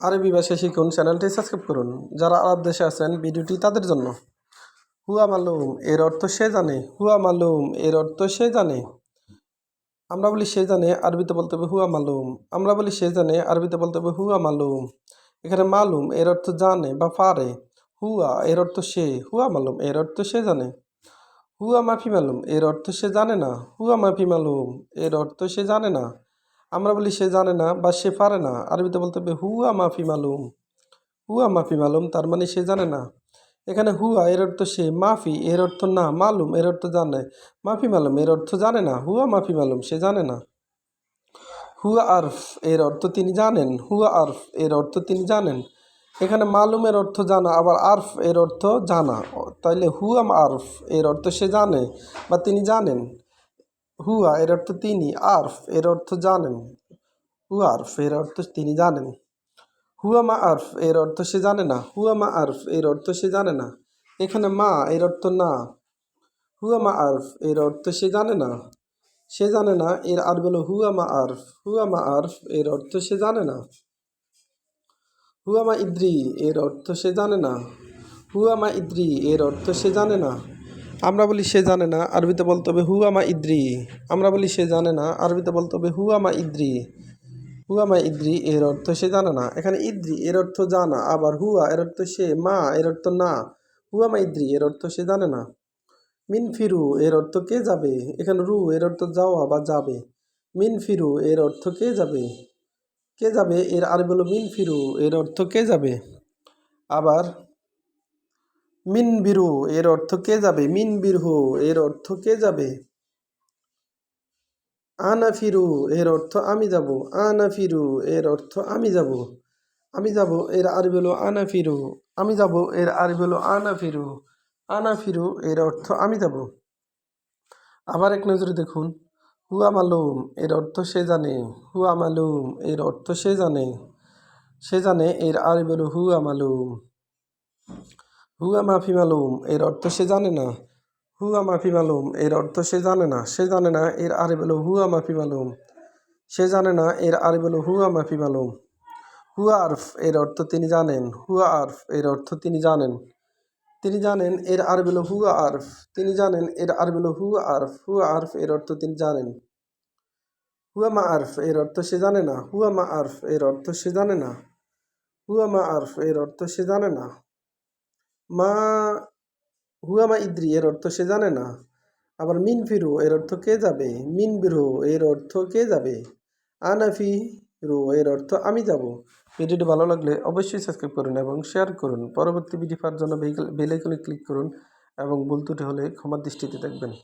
আরবি ভাষা শিখুন, চ্যানেলটি সাবস্ক্রাইব করুন। যারা আরব দেশে আছেন, ভিডিওটি তাদের জন্য। হুয়া মালুম, এর অর্থ সে জানে। হুয়া মালুম, এর অর্থ সে জানে। আমরা বলি সে জানে, আরবিতে বলতে হবে হুয়া মালুম। আমরা বলি সে জানে, আরবিতে বলতে হবে হুয়া মালুম। এখানে মালুম, এর অর্থ জানে বা পারে। হুয়া, এর অর্থ সে। হুয়া মালুম, এর অর্থ সে জানে। হুয়া মাফি মালুম, এর অর্থ সে জানে না। হুয়া মাফি মালুম, এর অর্থ সে জানে না। আমরা বলি সে জানে না বা সে পারে না। আরবিতে বলতে হবে, হুয়া মাফি মালুম। হুয়া মাফি মালুম, তার মানে সে জানে না। এখানে হুয়া, এর অর্থ সে মাফি, এর অর্থ না, মালুম, এর অর্থ জানে। মাফি মালুম, এর অর্থ জানে না। হুয়া মাফি মালুম, সে জানে না। হুয়া আরফ, এর অর্থ তিনি জানেন। হুয়া আরফ, এর অর্থ তিনি জানেন। এখানে মালুমের অর্থ জানা, আবার আরফ, এর অর্থ জানা। তাইলে হুয়াম আরফ, এর অর্থ সে জানে বা তিনি জানেন। হুয়া এর অর্থ তিনি আরফ এর অর্থ জানেন হুয়া আরফ এর অর্থ তিনি জানেন হুয়া মা আরফ এর অর্থ সে জানে না হুয়া মা আরফ এর অর্থ সে জানে না এখানে মা এর অর্থ না হুয়া মা আরফ এর অর্থ সে জানে না সে জানে না এর আর বলো হুয়া মা আরফ হুয়া মা আরফ এর অর্থ সে জানে না হুয়া মা ইদ্রি এর অর্থ সে জানে না হুয়া মা ইদ্রি এর অর্থ সে জানে না আমরা বলি, সে জানে না। আরবিতে বলতে হবে, হুয়া মা ইদ্রি। আমরা বলি, সে জানে না। আরবিতে বলতে হবে, হুয়া মা ইদ্রি। হুয়া মা ইদ্রি এর অর্থ, সে জানে না। এখানে ইদ্রি এর অর্থ জানা, আবার হুয়া এর অর্থ, সে মা এর অর্থ, না। হুয়া মা ইদ্রি এর অর্থ, সে জানে না। মিন ফিরু এর অর্থ, কে যাবে? এখানে রু এর অর্থ, যাওয়া বা যাবে। মিন ফিরু এর অর্থ, কে যাবে? কে যাবে? এর আর বলো মিন ফিরু এর অর্থ, কে যাবে? আবার মিন বিরু এর অর্থ কে যাবে? মিন বিরহু এর অর্থ কে যাবে? আনা ফিরু এর অর্থ আমি যাব। আনা ফিরু এর অর্থ আমি যাব। আমি যাব, এর আর বলো আনা ফিরু আমি যাব, এর আর বলো আনা ফিরু আনা ফিরু এর অর্থ আমি যাব। আবার এক নজরে দেখুন। হুয়া মালুম, এর অর্থ সে জানে। হুয়া মালুম, এর অর্থ সে জানে। সে জানে, এর আর বলো হুয়া মালুম। হুয়া মাফি মালুম, এর অর্থ সে জানে না। হুয়া মাফি মালুম, এর অর্থ সে জানে না। সে জানে না, এর আরে বলো হুয়া মাফি মালুম। সে জানে না, এর আরে বলো হুয়া মাফি মালুম। হুয়া আরফ, এর অর্থ তিনি জানেন। হুয়া আরফ, এর অর্থ তিনি জানেন। তিনি জানেন, এর আর বলো হুয়া আরফ। তিনি জানেন, এর আর বলো হুয়া আরফ। হুয়া আরফ, এর অর্থ তিনি জানেন। হুয়া মা আরফ, এর অর্থ সে জানে না। হুয়া মা আরফ, এর অর্থ সে জানে না। হুয়া মা আরফ, এর অর্থ সে জানে না। মা, হুয়া মা ইদ্রি, এর অর্থ সে জানে না। আবার মিন ফিরু, এর অর্থ কে যাবে? মিন বিরু, এর অর্থ কে যাবে? আনাফি রু, এর অর্থ আমি যাব। ভিডিওটি ভালো লাগলে অবশ্যই সাবস্ক্রাইব করুন এবং শেয়ার করুন। পরবর্তী ভিডিও পাওয়ার জন্য বেলাইকনে ক্লিক করুন এবং ভুল ত্রুটি হলে ক্ষমার দৃষ্টিতে দেখবেন।